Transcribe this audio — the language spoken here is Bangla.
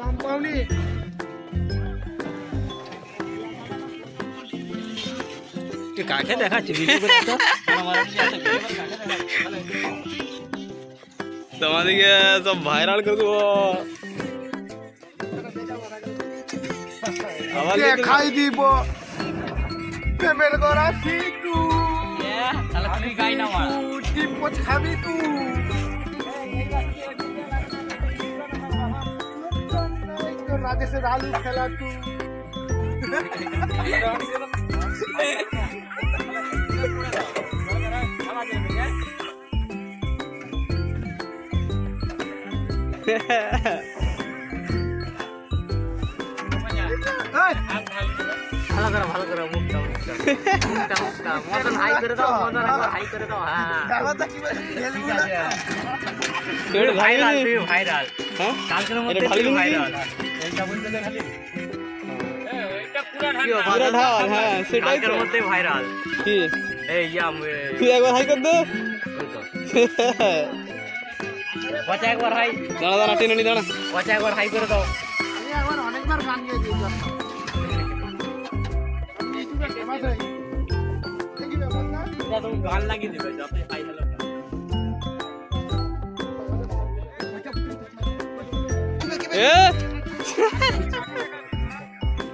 নাম পাওনি কাকে দেখাচ্ছি তোমাদেরকে সব ভাইরাল করে দেবো। দেখাই দিব। প্রেমের গড়া সিটু মার টিপ খাবি তুই রাজেশের আলু খেলা তুই ভালো করে ভালো করে মুখটা মুখটা মুখটা মুখটা মদন হাই করে দাও মদন একবার হাই করে দাও হ্যাঁ। ভাইরাল ভাইরাল হ্যাঁ? কালকের মধ্যে ঢালি তুই দিবি? ভাইরাল পুরা ঢাল হ্যাঁ সেটাই তো। মধ্যে ভাইরাল কি? এই ইয়াম তুই একবার হাই কর দে। পচা একবার হাই দাঁড়া দাঁড়া টেনে নি দাঁড়া। পচা একবার হাই করে দাও। আমি একবার অনেকবার গান গিয়ে দিয়ে তুমি গান লাগিয়ে দেবে যাতে হাই হ্যালো এ!